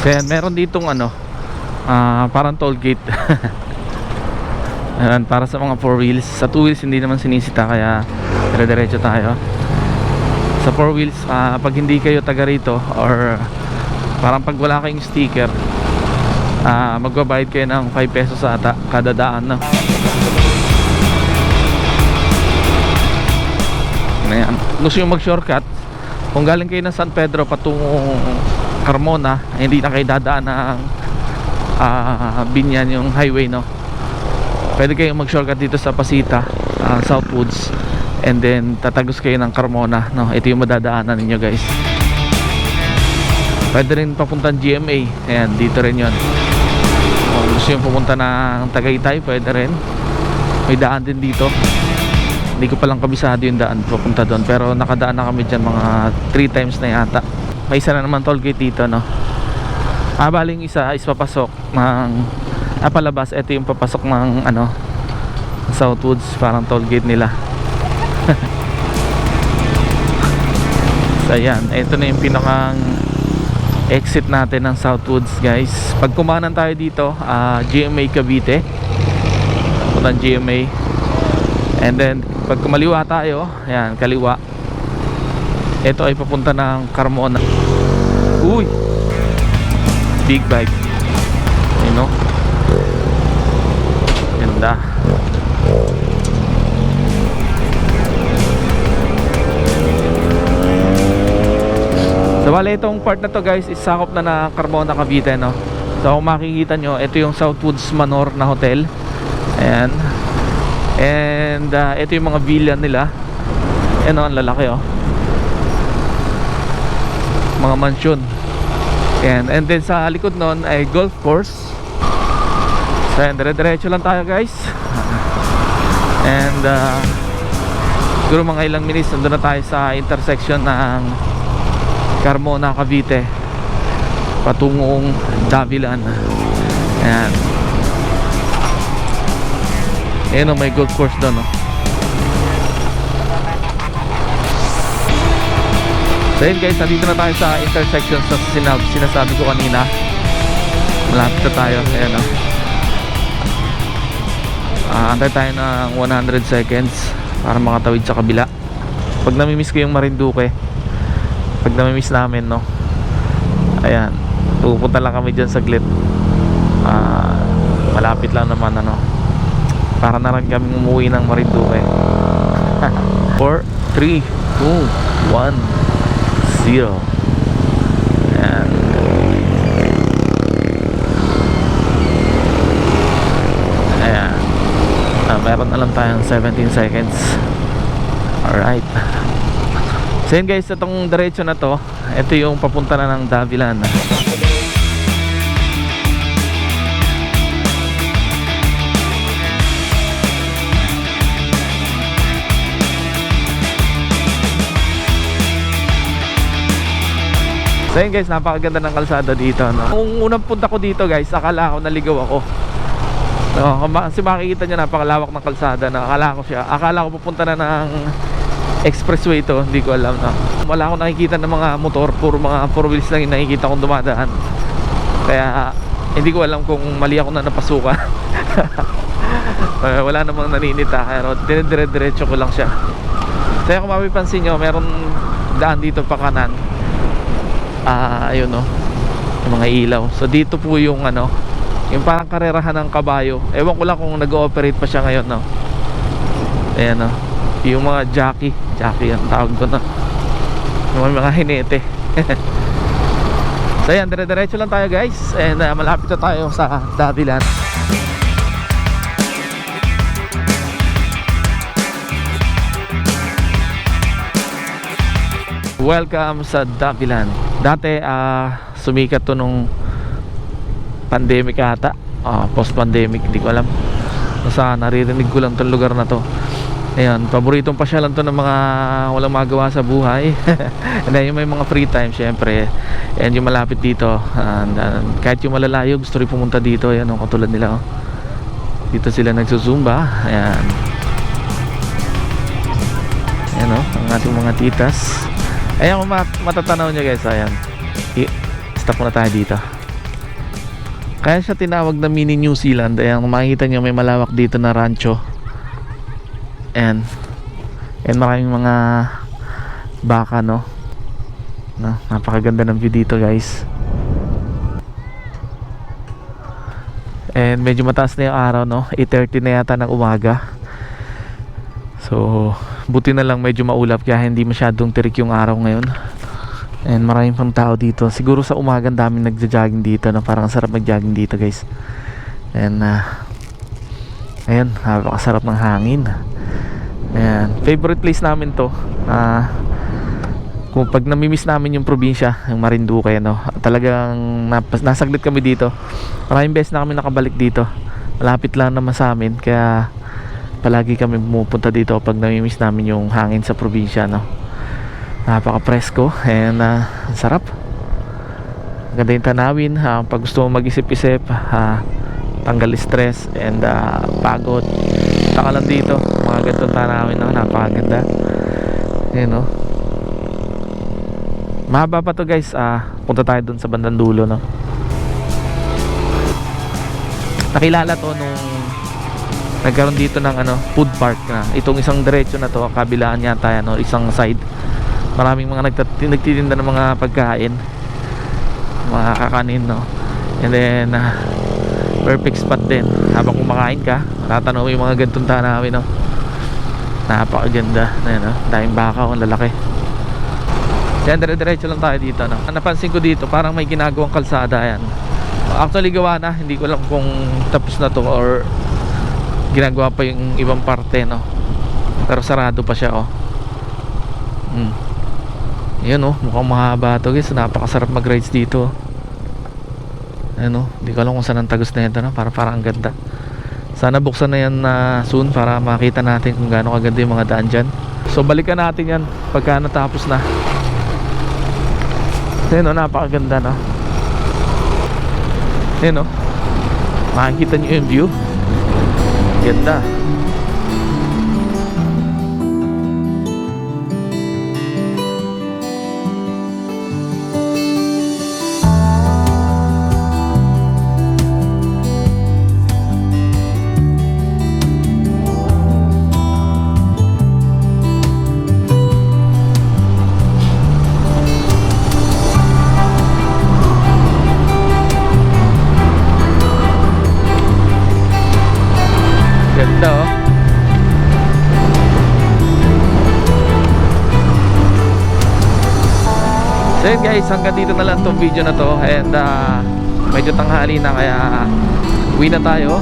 Yan, meron ditong ano, ah, parang toll gate. Ayan, para sa mga four wheels. Sa two wheels hindi naman sinisita kaya dire-diretso tayo. Sa four wheels, ah, pag hindi kayo taga rito or parang pag wala kayong sticker, ah, magbabayad kayo ng 5 pesos ata kada daan. No? Ayan. Gusto yung mag-shortcut, kung galing kayo ng San Pedro patungong Carmona, eh, hindi na kayo dadaan ng ah, Binyan yung highway, no? Pwede kayong mag-shortcut dito sa Pasita, ah, Southwoods, and then tatagos kayo ng Carmona, no? Ito yung madadaanan ninyo, guys. Pwede rin papuntang GMA, ayan, dito rin yon. Kung gusto yung pumunta ng Tagaytay, pwede rin. May daan din dito hindi ko palang kabisado yung daan papunta doon pero nakadaan na kami dyan mga 3 times na yata may isa na naman toll gate dito no? Ah baling isa is papasok ng ah palabas. Ito yung papasok ng ano Southwoods parang toll gate nila. So ayan. Ito na yung pinakang exit natin ng Southwoods guys. Pag kumanan tayo dito ah, GMA Cavite. Puntang GMA And then, pag kumaliwa tayo, ayan, kaliwa. Ito ay papunta ng Carmona. Uy! Big bike. You know? Ganda. So, bale, itong part na to guys, is sakop na ng Carmona, Cavite, no? So, kung makikita nyo, ito yung Southwoods Manor na hotel. Ayan. And uh, ito yung mga villa nila. Ayan o, ang lalaki oh. Mga mansion. Ayan. And then sa likod nun ay golf course. So ayan, dire-diretso lang tayo guys. And uh, siguro mga ilang minutes nandun na tayo sa intersection ng Carmona, Cavite. Patungong Davilan. Ayan. Ayan o, may golf course doon o. So yun guys, nandito na tayo sa intersection sa sinab sinasabi ko kanina. Malapit na tayo. Ayan o. Ah, antay tayo ng 100 seconds para makatawid sa kabila. Pag namimiss ko yung Marinduque, pag namimiss namin, no. Ayan, pupunta lang kami dyan saglit. Ah, malapit lang naman, ano para na lang kami umuwi ng Marinduque 4, 3, 2, 1 0 Ayan Ayan. Ah, Meron na lang tayong 17 seconds. Alright. So yun guys, itong diretso na to Ito yung papunta na ng Davilan So guys, napakaganda ng kalsada dito no? Kung unang punta ko dito guys, akala ko naligaw ako. Ma- Kasi makikita nyo napakalawak ng kalsada na Akala ko siya, akala ko pupunta na ng expressway to Hindi ko alam no? Wala akong nakikita ng mga motor Puro mga four wheels lang yung nakikita kong dumadaan. Kaya hindi ko alam kung mali ako na napasukan. Eh, Wala namang naninita Pero dire-diretso ko lang siya. Kaya kung mapipansin nyo, meron daan dito pa kanan ah ayun no yung mga ilaw. So dito po yung ano yung parang karerahan ng kabayo. Ewan ko lang kung nag-ooperate pa siya ngayon no? Ayan no yung mga jockey. Jockey ang tawag doon no? Yung mga hinete. So ayan dire-diretso lang tayo guys. And uh, malapit na tayo sa Davilan Welcome sa Davilan. Dati ah sumikat to nung pandemic ata. Ah, post-pandemic, hindi ko alam. Basta naririnig ko lang tong lugar na to. Ayun, paboritong pasyalan to ng mga walang magawa sa buhay. And then yung may mga free time, syempre. And yung malapit dito, and, and kahit yung malalayo, gusto rin pumunta dito. Ayan, oh, katulad nila. Oh. Dito sila nagsusumba. Ayan. Ayan, oh, ang ating mga titas. Ayan kung mat matatanaw nyo guys, ayan. I stop muna tayo dito. Kaya siya tinawag na mini New Zealand. Ayan, makikita nyo may malawak dito na rancho. And, and maraming mga baka, no? no? Napakaganda ng view dito, guys. And medyo mataas na yung araw, no? 8.30 na yata ng umaga. So, buti na lang medyo maulap kaya hindi masyadong tirik yung araw ngayon. And maraming pang tao dito. Siguro sa umaga daming nagja-jogging dito, no? Parang ang sarap mag-jogging dito, guys. And, uh, ayun, napakasarap ng hangin. Ayan, favorite place namin to. Ah, kung pag namimiss namin yung probinsya, yung Marinduque, no, talagang napas, nasaglit kami dito. Maraming beses na kami nakabalik dito. Malapit lang naman sa amin, kaya palagi kami pumupunta dito pag namimiss namin yung hangin sa probinsya, no. Napaka-presko and ah, ang sarap. Ganda yung tanawin, ah, pag gusto mo mag-isip-isip, ah, tanggal stress and ah, pagod. Punta ka lang dito, mga ganitong tanawin, no, napakaganda. Ayun, no. Mahaba pa to guys. Ah, punta tayo dun sa bandang dulo, no. Nakilala to nung nagkaroon dito ng ano, food park na. Itong isang diretso na to, kabilaan yata yan, no, isang side. Maraming mga nagtitinda ng mga pagkain. Mga kakanin, no. And then ah, perfect spot din. Habang kumakain ka, tatanong mo yung mga gantong tanawin, no. Napakaganda. Ayan, no. Daming baka, ang lalaki. Yan, dire-diretso lang tayo dito. No? Napansin ko dito, parang may ginagawang kalsada yan. Actually, gawa na. Hindi ko alam kung tapos na to or ginagawa pa yung ibang parte, no? Pero sarado pa siya, oh. Hmm. Yun, oh. Mukhang mahaba to, guys. Napakasarap mag-rides dito. Ano, hindi ko alam kung saan ang tagos na ito, no? Para parang ang ganda. Sana buksan na yan na soon para makita natin kung gaano kaganda yung mga daan dyan. So, balikan natin yan pagka natapos na. Ayun o, napakaganda no Ayun o Makikita nyo yung view Ganda Ganda So yun guys, hanggang dito na lang tong video na to. And uh, medyo tanghali na kaya uwi na tayo